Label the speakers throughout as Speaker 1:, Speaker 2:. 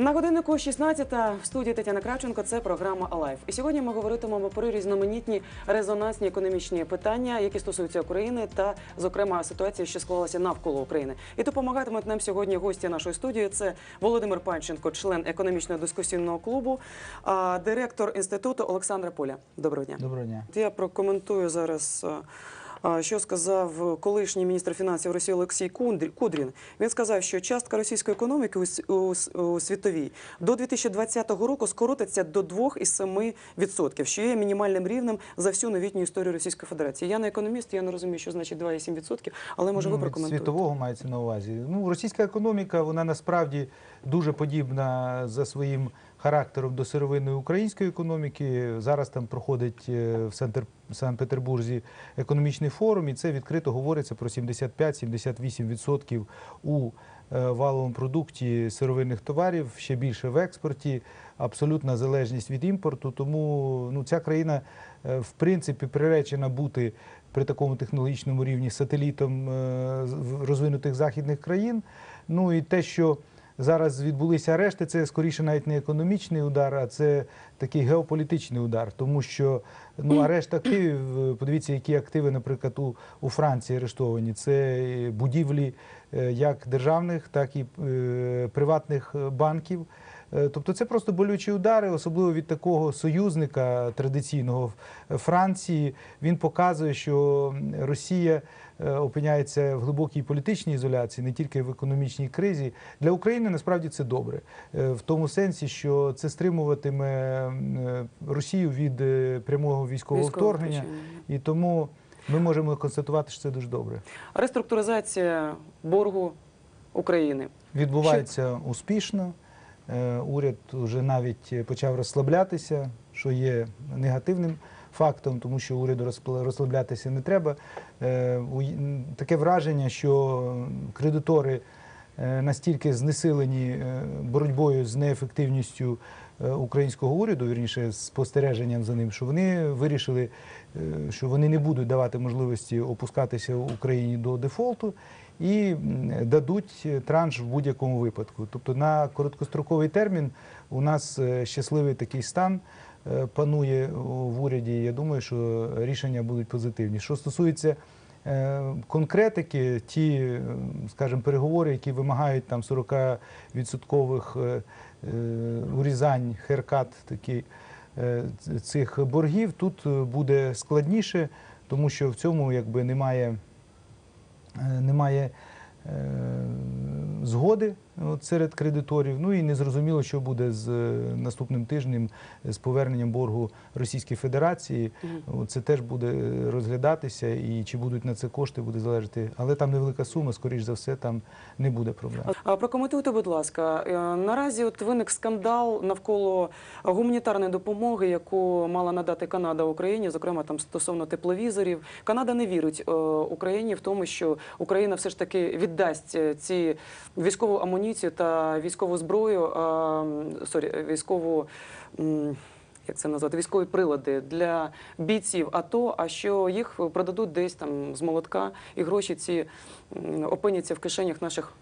Speaker 1: На годиннику 16 в студії Тетяна Кравченко. Це програма Алайф. І сьогодні ми говоритимемо про різноманітні резонансні економічні питання, які стосуються України, та, зокрема, ситуації, що склалася навколо України. І допомагатимуть нам сьогодні гості нашої студії. Це Володимир Панченко, член економічного дискусійного клубу, а директор інституту Олександра Поля. Доброго дня.
Speaker 2: Доброго дня.
Speaker 1: Я прокоментую зараз. Що сказав колишній міністр фінансів Росії Олексій Кудрін? Він сказав, що частка російської економіки у світовій до 2020 року скоротиться до 2,7%, що є мінімальним рівнем за всю новітню історію Російської Федерації. Я не економіст, я не розумію, що значить 2,7%, але може ви прокоментуєте.
Speaker 2: Світового мається на увазі. Ну, російська економіка, вона насправді дуже подібна за своїм характером до сировинної української економіки. Зараз там проходить е, в Санкт- Санкт-Петербурзі економічний форум, і це відкрито говориться про 75-78% у е, валовому продукті сировинних товарів, ще більше в експорті, абсолютна залежність від імпорту. Тому ну, ця країна, е, в принципі, приречена бути при такому технологічному рівні сателітом розвинутих західних країн. Ну і те, що зараз відбулися арешти, це скоріше навіть не економічний удар, а це такий геополітичний удар, тому що ну арешт активів. Подивіться, які активи, наприклад, у, у Франції арештовані. Це будівлі е, як державних, так і е, приватних е, банків. Е, Тобто це просто болючі удари, особливо від такого союзника традиційного в- Франції. Він показує, що Росія е, опиняється в глибокій політичній ізоляції, не тільки в економічній кризі. Для України насправді це добре, е, в тому сенсі, що це стримуватиме е, Росію від е, прямого військового
Speaker 1: Військового
Speaker 2: вторгнення, і тому ми можемо констатувати, що це дуже добре.
Speaker 1: Реструктуризація боргу України.
Speaker 2: Відбувається успішно. Е, Уряд вже навіть почав розслаблятися, що є негативним фактом, тому що уряду розслаблятися не треба. Е, Таке враження, що кредитори е, настільки знесилені е, боротьбою з неефективністю е, українського уряду, вірніше спостереженням за ним, що вони вирішили, е, що вони не будуть давати можливості опускатися в Україні до дефолту і дадуть транш в будь-якому випадку. Тобто на короткостроковий термін у нас е, щасливий такий стан е, панує в уряді. Я думаю, що рішення будуть позитивні. Що стосується е, конкретики, ті, скажімо, переговори, які вимагають там 40-відсоткових е, е, урізань, херкат такий е, цих боргів, тут буде складніше, тому що в цьому якби немає немає е, згоди от, серед кредиторів. Ну і незрозуміло, що буде з е, наступним тижнем з поверненням боргу Російської Федерації. Це теж буде розглядатися, і чи будуть на це кошти, буде залежати. Але там невелика сума, скоріш за все, там не буде проблем.
Speaker 1: А прокоментуйте, будь ласка, е, наразі от виник скандал навколо гуманітарної допомоги, яку мала надати Канада Україні, зокрема там стосовно тепловізорів. Канада не вірить е, Україні в тому, що Україна все ж таки віддасть е, ці військову амуніцію та військову зброю, сорі, військову. Як це назвати, військові прилади для бійців АТО, а що їх продадуть десь там з молотка, і гроші ці опиняться в кишенях наших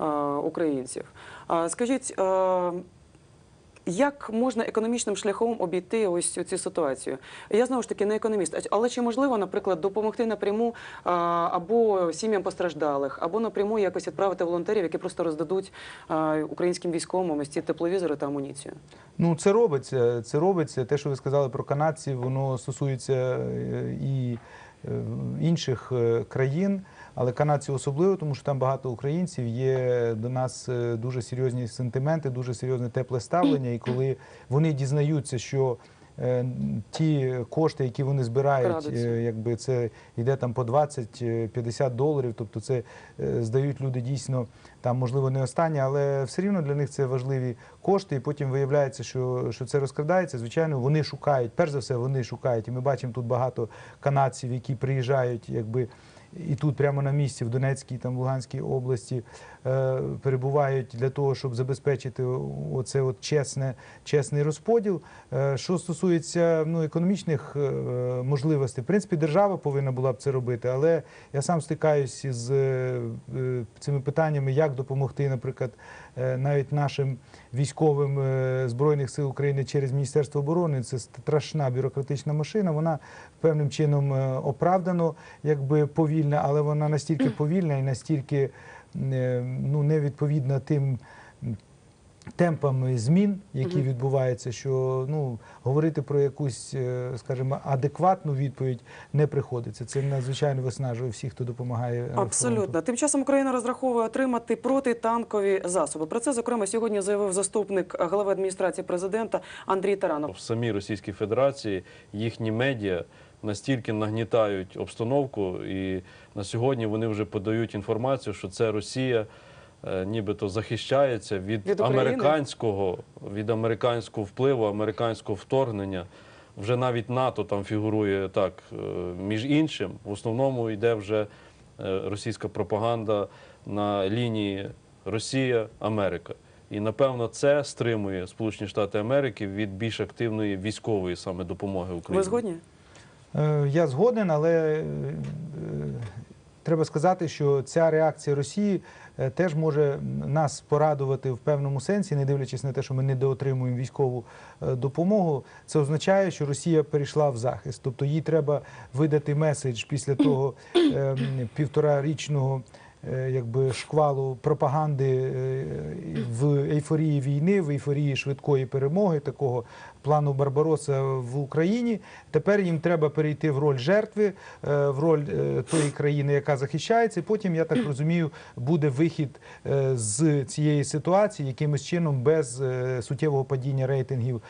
Speaker 1: е, українців. Е, Скажіть, е, як можна економічним шляхом обійти ось цю ситуацію? Я знову ж таки не економіст, але чи можливо, наприклад, допомогти напряму або сім'ям постраждалих, або напряму якось відправити волонтерів, які просто роздадуть українським військовим ось ці тепловізори та амуніцію?
Speaker 2: Ну, це робиться. Це робиться. Те, що ви сказали про канадців, воно стосується е, і е, інших е, країн, але канадці особливо, тому що там багато українців. Є до нас е, дуже серйозні сентименти, дуже серйозне тепле ставлення. І коли вони дізнаються, що е, ті кошти, які вони збирають,
Speaker 1: Крадуться.
Speaker 2: е, якби це йде там по 20-50 доларів, тобто це здають люди дійсно там, можливо, не останні, але все рівно для них це важливі кошти. І потім виявляється, що, що це розкрадається. Звичайно, вони шукають, перш за все, вони шукають. І ми бачимо тут багато канадців, які приїжджають, якби. І тут прямо на місці в Донецькій там Луганській області е, перебувають для того, щоб забезпечити оце от чесне, чесний розподіл. Е, Що стосується ну, економічних е, можливостей, в принципі, держава повинна була б це робити, але я сам стикаюся е, цими питаннями, як допомогти, наприклад, навіть нашим військовим збройних сил України через Міністерство оборони. Це страшна бюрократична машина. Вона певним чином оправдано, якби повільна, але вона настільки повільна і настільки е, ну, невідповідна тим. Темпами змін, які відбуваються, що ну говорити про якусь, е, скажімо, адекватну відповідь не приходиться. Це надзвичайно виснажує всіх, хто допомагає. е,
Speaker 1: Абсолютно.
Speaker 2: фронту.
Speaker 1: Тим часом Україна розраховує отримати протитанкові засоби. Про це зокрема сьогодні заявив заступник глави адміністрації президента Андрій Таранов.
Speaker 3: в самій Російській Федерації їхні медіа настільки нагнітають обстановку, і на сьогодні вони вже подають інформацію, що це Росія. е, Нібито захищається від,
Speaker 1: Від
Speaker 3: американського від американського впливу, американського вторгнення. Вже навіть НАТО там фігурує так. е, Між іншим, в основному йде вже е, російська пропаганда на лінії Росія-Америка. І напевно це стримує Сполучені Штати Америки від більш активної військової саме допомоги Україні.
Speaker 1: Ви згодні?
Speaker 2: Е, Я згоден, але е, треба сказати, що ця реакція Росії е, теж може нас порадувати в певному сенсі, не дивлячись на те, що ми недоотримуємо військову допомогу. Це означає, що Росія перейшла в захист. Тобто їй треба видати меседж після того півторарічного. Е, Якби шквалу пропаганди е, в ейфорії війни, в ейфорії швидкої перемоги, такого плану Барбароса в Україні. Тепер їм треба перейти в роль жертви, е, в роль тої країни, яка захищається. Потім, я так розумію, буде вихід з цієї ситуації якимось чином без суттєвого падіння рейтингів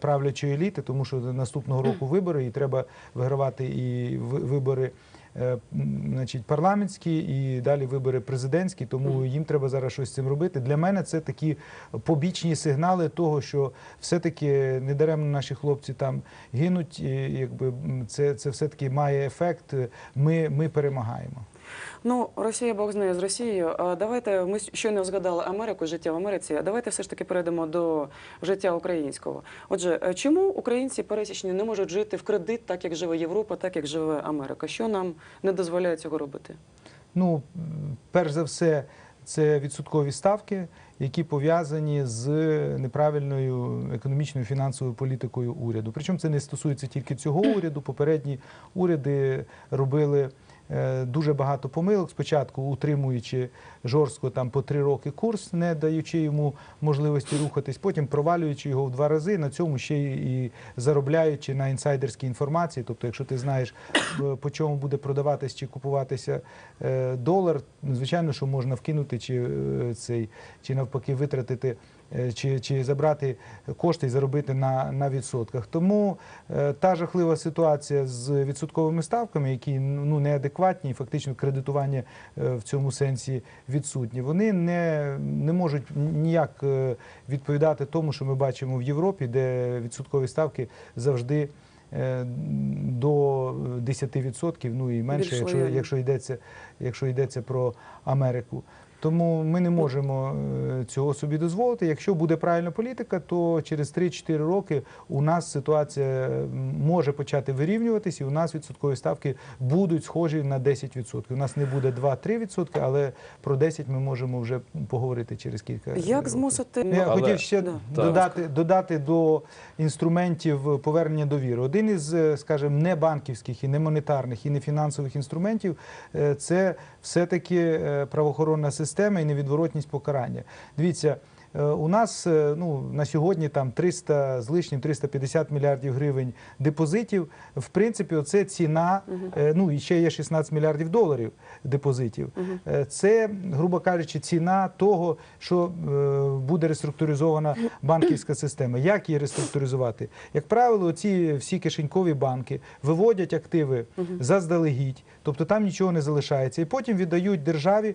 Speaker 2: правлячої еліти, тому що наступного року вибори, і треба вигравати і ви- вибори. Е, Значить, парламентські і далі вибори президентські, тому їм треба зараз щось з цим робити. Для мене це такі побічні сигнали того, що все-таки недаремно наші хлопці там гинуть. І, якби це, це все-таки має ефект. Ми, ми перемагаємо.
Speaker 1: Ну, Росія Бог знає з Росією. Давайте ми щойно згадали Америку, життя в Америці. а Давайте все ж таки перейдемо до життя українського. Отже, е, чому українці пересічні не можуть жити в кредит, так як живе Європа, так як живе Америка? Що нам не дозволяє цього робити?
Speaker 2: Ну, перш за все, це відсоткові ставки, які пов'язані з неправильною економічною фінансовою політикою уряду. Причому це не стосується тільки цього уряду. Попередні уряди робили. Е, Дуже багато помилок. Спочатку утримуючи жорстко там по три роки курс, не даючи йому можливості рухатись, потім провалюючи його в два рази. На цьому ще і заробляючи на інсайдерській інформації. Тобто, якщо ти знаєш е, по чому буде продаватись чи купуватися е, долар, звичайно, що можна вкинути чи цей, чи навпаки витратити. Е, Чи, чи забрати кошти і заробити на, на відсотках. Тому е, та жахлива ситуація з відсотковими ставками, які ну, неадекватні, і фактично кредитування е, в цьому сенсі відсутні, вони не, не можуть ніяк відповідати тому, що ми бачимо в Європі, де відсоткові ставки завжди до 10%, ну і менше,
Speaker 1: Більш
Speaker 2: якщо, якщо йдеться, якщо йдеться про Америку. Тому ми не можемо е, цього собі дозволити. Якщо буде правильна політика, то через 3-4 роки у нас ситуація може почати вирівнюватись, і у нас відсоткові ставки будуть схожі на 10%. У нас не буде 2-3%, але про 10 ми можемо вже поговорити через кілька
Speaker 1: Як змусити
Speaker 2: Я
Speaker 3: Але-
Speaker 2: хотів ще
Speaker 1: Да.
Speaker 2: додати, додати до інструментів повернення довіри. Один із, е, скажімо, не банківських і не монетарних, і не фінансових інструментів е, це все-таки е, правоохоронна система і невідворотність покарання. Дивіться. Е, У нас е, ну, на сьогодні там 300 з лишнім 350 мільярдів гривень депозитів. В принципі, оце ціна. е, Ну і ще є 16 мільярдів доларів депозитів. Це, грубо кажучи, ціна того, що буде реструктуризована банківська система. Як її реструктуризувати? Як правило, ці всі кишенькові банки виводять активи заздалегідь, тобто там нічого не залишається, і потім віддають державі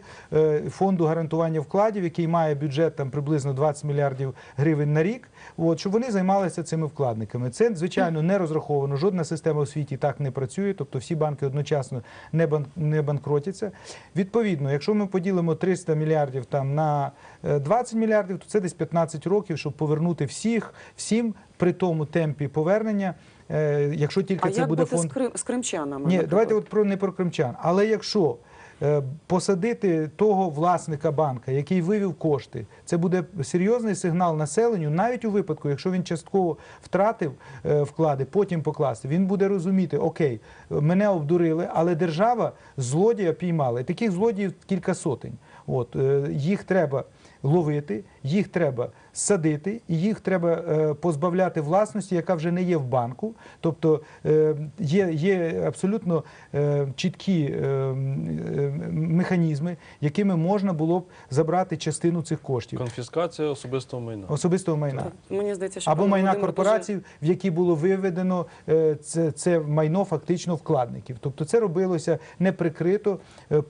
Speaker 2: фонду гарантування вкладів, який має бюджет там приблизно приблизно 20 мільярдів гривень на рік. От щоб вони займалися цими вкладниками. Це звичайно не розраховано. Жодна система у світі так не працює. Тобто всі банки одночасно не бан не банкротяться. Відповідно, якщо ми поділимо 300 мільярдів там на е, 20 мільярдів, то це десь 15 років, щоб повернути всіх всім при тому темпі повернення. е, Якщо тільки
Speaker 1: А
Speaker 2: це
Speaker 1: як
Speaker 2: буде
Speaker 1: бути
Speaker 2: фонд
Speaker 1: з, Крим, з кримчанами?
Speaker 2: ні,
Speaker 1: наприклад?
Speaker 2: давайте от про не про кримчан. Але якщо е, посадити того власника банка, який вивів кошти, це буде серйозний сигнал населенню, навіть у випадку, якщо він частково втратив е, вклади, потім покласти, він буде розуміти, окей, мене обдурили, але держава злодія піймала. І таких злодіїв кілька сотень. От е, їх треба ловити, їх треба садити, і їх треба е, позбавляти власності, яка вже не є в банку. Тобто е, є, є абсолютно е, чіткі е, е, механізми, якими можна було б забрати частину цих коштів
Speaker 3: Конфіскація особистого майна.
Speaker 2: особистого майна.
Speaker 1: Мені здається, що
Speaker 2: Або майна корпорацій, в які було виведено е, це, це майно фактично вкладників. Тобто це робилося неприкрито, е,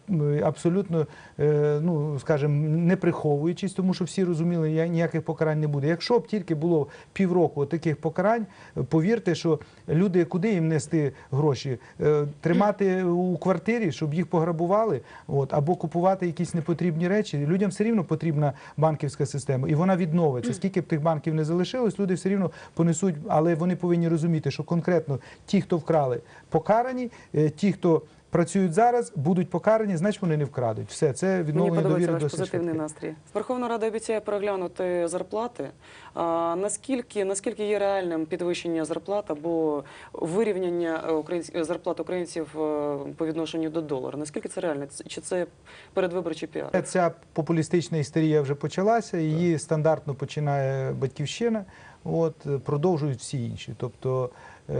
Speaker 2: абсолютно, е, ну скажімо, не приховуючись, тому що всі розуміли, я- ніяких покарань не буде. Якщо б тільки було півроку таких покарань, повірте, що люди куди їм нести гроші? Е, Тримати у квартирі, щоб їх пограбували, от або купувати якісь непотрібні речі. Людям все рівно потрібна банківська система, і вона відновиться. Скільки б тих банків не залишилось, люди все рівно понесуть, але вони повинні розуміти, що конкретно ті, хто вкрали, покарані, е, ті, хто працюють зараз, будуть покарані, значить вони не вкрадуть. Все це відновлення довіри
Speaker 1: ваш
Speaker 2: досить
Speaker 1: позитивний настрій. Верховна Рада обіцяє переглянути зарплати. А, наскільки, наскільки є реальним підвищення зарплат або вирівняння е, українсь- зарплат українців е, по відношенню до долара? Наскільки це реально? Чи це передвиборчий піар?
Speaker 2: Ця популістична істерія вже почалася. Її стандартно починає батьківщина. От е, продовжують всі інші. Тобто, е,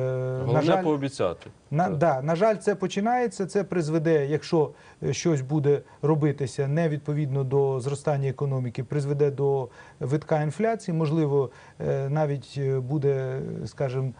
Speaker 2: на жаль,
Speaker 3: пообіцяти.
Speaker 2: На, да, на жаль, це починається. Це призведе, якщо е, щось буде робитися не відповідно до зростання економіки, призведе до витка інфляції. Можливо, е, навіть буде, скажімо,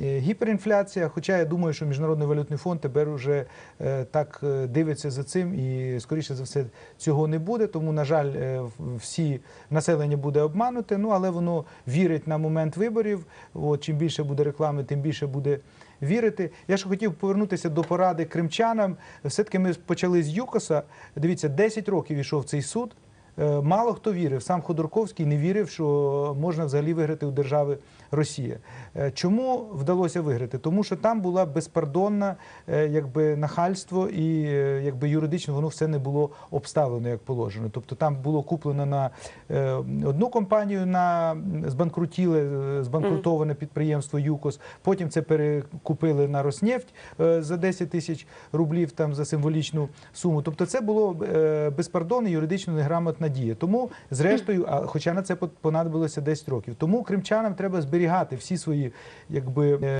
Speaker 2: гіперінфляція. Хоча я думаю, що Міжнародний валютний фонд тепер уже е, так е, дивиться за цим, і скоріше за все цього не буде. Тому, на жаль, е, всі населення буде обмануте. Ну але воно вірить на момент виборів. От чим більше буде реклами, тим більше буде вірити. Я ж хотів повернутися до поради кримчанам. Все-таки ми почали з ЮКОСа. Дивіться, 10 років ішов цей суд. Е, Мало хто вірив. Сам Ходорковський не вірив, що можна взагалі виграти у держави Росія. Е, Чому вдалося виграти? Тому що там була безпардонна е, якби нахальство, і якби юридично воно все не було обставлено як положено. Тобто там було куплено на одну компанію на збанкрутіле, збанкрутоване підприємство ЮКОС. Потім це перекупили на Роснефть за 10 тисяч рублів там за символічну суму. Тобто це було е, безпардонна юридично неграмотна дія. Тому, зрештою, хоча на це понадобилося 10 років. Тому кримчанам треба зберігати всі свої якби.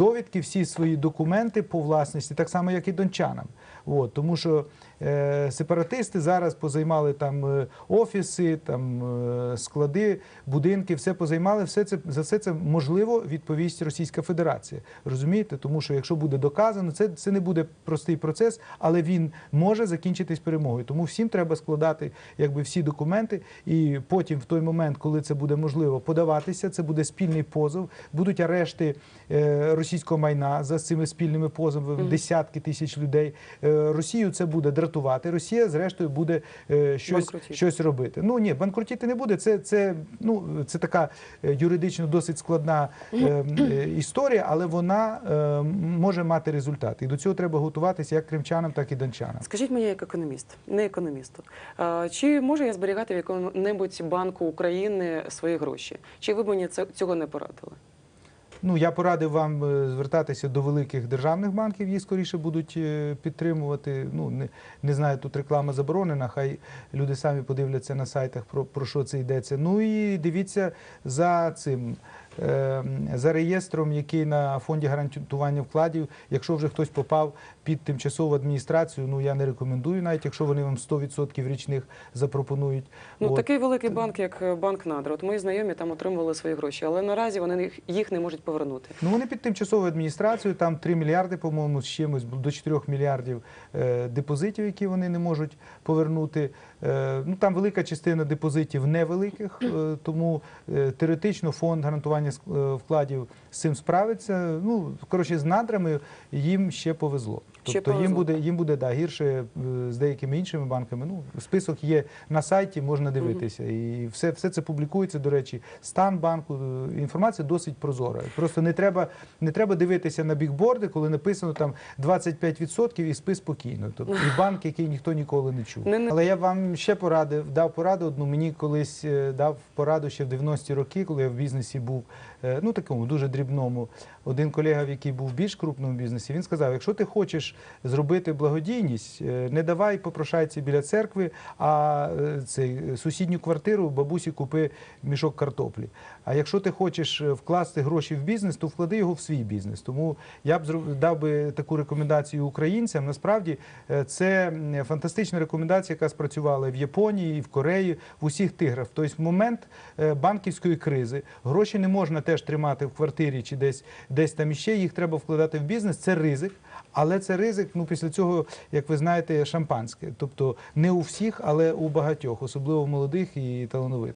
Speaker 2: Довідки, всі свої документи по власності, так само як і дончанам. От, тому що е, сепаратисти зараз позаймали там е, офіси, там е, склади, будинки, все позаймали. Все це за все це можливо відповість Російська Федерація. Розумієте? Тому що якщо буде доказано, це, це не буде простий процес, але він може закінчитись перемогою. Тому всім треба складати якби всі документи, і потім, в той момент, коли це буде можливо, подаватися. Це буде спільний позов, будуть арешти е, російського майна за цими спільними позовами, десятки тисяч людей. Е, Росію це буде дратувати. Росія, зрештою, буде е, щось, щось робити. Ну ні, банкрутіти не буде. Це, це, ну, це така е, юридично досить складна е, історія, але вона е, може мати результат. І до цього треба готуватися як кримчанам, так і дончанам.
Speaker 1: Скажіть мені, як економіст, не економісту, чи можу я зберігати в якому-небудь банку України свої гроші? Чи ви мені цього не порадили?
Speaker 2: Ну, я порадив вам е, звертатися до великих державних банків, їх скоріше будуть е, підтримувати. Ну, не, не знаю, тут реклама заборонена, хай люди самі подивляться на сайтах, про, про що це йдеться. Ну і дивіться за цим. Е, за реєстром, який на фонді гарантування вкладів, якщо вже хтось попав під тимчасову адміністрацію, ну я не рекомендую, навіть якщо вони вам 100% річних запропонують.
Speaker 1: Ну,
Speaker 2: От.
Speaker 1: такий великий банк, як е, банк Надра. От мої знайомі там отримували свої гроші, але наразі вони їх, не можуть повернути.
Speaker 2: Ну вони під тимчасовою адміністрацією, там 3 мільярди, по-моєму, з чимось до 4 мільярдів е, депозитів, які вони не можуть повернути. Е, ну там велика частина депозитів невеликих, е, тому е, теоретично фонд гарантування ск- е, вкладів з цим справиться. Ну коротше, з надрами їм ще повезло.
Speaker 1: Ще
Speaker 2: Тобто їм буде їм буде да, гірше е, з деякими іншими банками. Ну список є на сайті, можна дивитися, і все, все це публікується. До речі, стан банку. е, Інформація досить прозора. Просто не треба не треба дивитися на бікборди, коли написано там 25% і спи спокійно. Тобто і банк, який ніхто ніколи не чув. Але я вам ще порадив, дав пораду одну. Мені колись е, дав пораду ще в 90-ті роки, коли я в бізнесі був, ну такому дуже дрібному. Один колега, який був в більш крупному бізнесі, він сказав: якщо ти хочеш зробити благодійність, е, не давай попрошайці біля церкви, а е, цей сусідню квартиру бабусі купи мішок картоплі. А якщо ти хочеш е, вкласти гроші в бізнес, то вклади його в свій бізнес. Тому я б дав би таку рекомендацію українцям. Насправді це фантастична рекомендація, яка спрацювала в Японії, в Кореї, в усіх тиграх. Тобто, в момент банківської кризи гроші не можна теж тримати в квартирі чи десь, десь там іще. Їх треба вкладати в бізнес. Це ризик. Але це ризик, ну після цього, як ви знаєте, шампанське. Тобто не у всіх, але у багатьох, особливо молодих і талановитих.